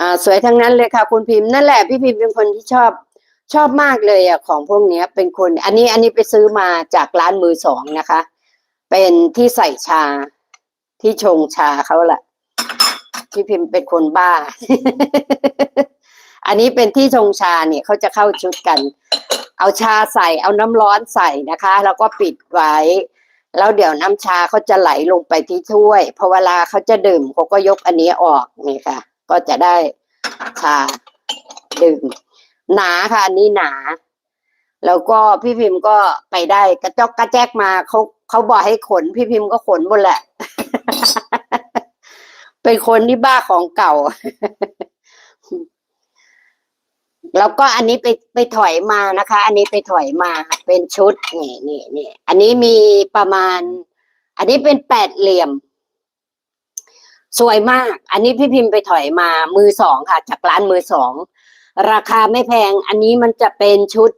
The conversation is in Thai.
อ่าสวยทั้งนั้นเลยค่ะ คุณพิมพ์นั่นแหละพี่พิมพ์เป็นคนที่ชอบชอบมากเลยอะของพวกเนี้ย เป็นคน อันนี้อันนี้ไปซื้อมาจากร้านมือสองนะคะ เป็นที่ใส่ชาที่ชงชาเขาแหละพี่พิมพ์เป็นคนบ้า อันนี้เป็นที่ชงชาเนี่ยเขาจะเข้าชุดกัน เอาชาใส่เอาน้ำร้อนใส่นะคะ แล้วก็ปิดไว้ แล้วเดี๋ยวน้ำชาเขาจะไหลลงไปที่ถ้วยพอเวลาเขาจะดื่มเขาก็ยกอันนี้ออกนี่ค่ะ ก็จะได้ชาดื่มหนาค่ะอันนี้หนา แล้วก็พี่พิมพ์ก็ไปได้กระจอกกระแจกมาเขาเขาบอกให้ขน พี่พิมพ์ก็ขนหมดแหละ เป็นคนที่บ้าของเก่า แล้วก็อันนี้ไปไปถอยมานะคะ อันนี้ไปถอยมาเป็นชุดนี่นี่นี่อันนี้มีประมาณ อันนี้เป็นแปดเหลี่ยม สวยมาก อันนี้พี่พิมพ์ไปถอยมามือสองค่ะ จากร้านมือสอง ราคาไม่แพง อันนี้มันจะเป็นชุด